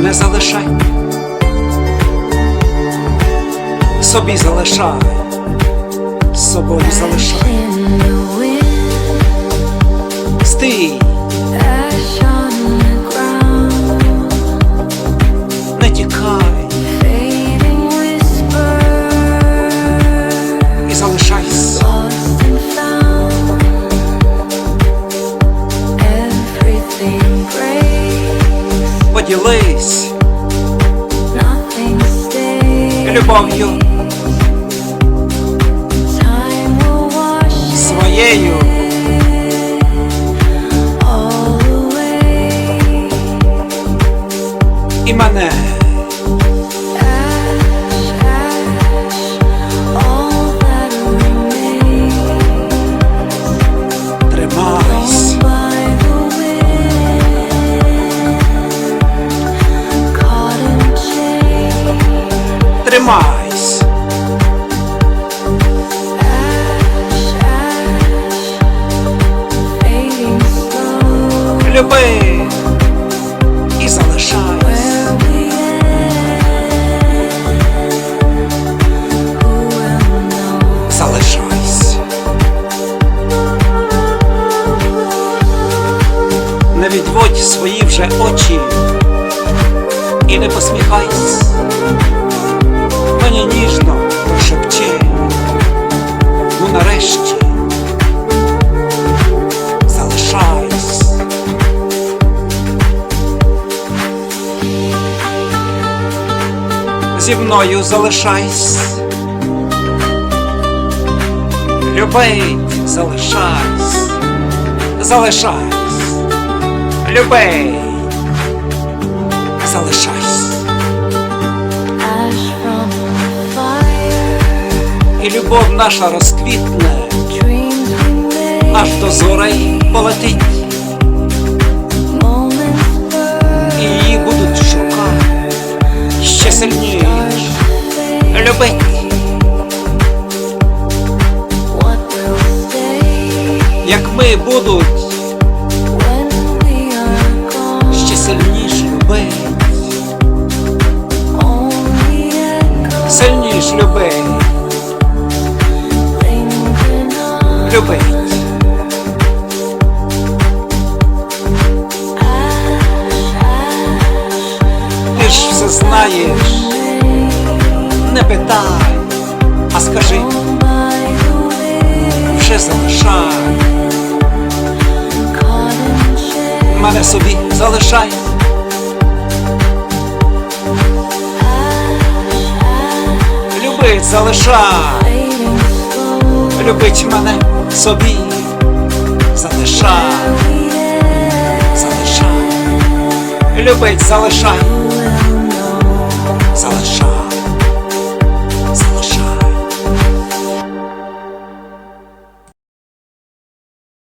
мене залишай, собі залишай, собою залишай. Стій! stays. любов'ю Time will wash it своєю. all away. І мене Slow. люби і залишайся. Залишайся. Не відводь свої вже очі і не посміхайся. Мені ніжно прошепчи, ну нарешті залишайся. Зі мною залишайся. Любить, залишайся, залишайся, любий, залишайся. Любов наша розквітне, аж до зорей полетить, і її будуть шукати. Ще сильніше. Любить, як ми будуть. Ще сильніше любить, сильніш любить, любить. Ти ж все знаєш, не питай, а скажи, вже залишай, мене собі залишай, любить залишай, любить мене собі, залишай, залишай, любить залишай,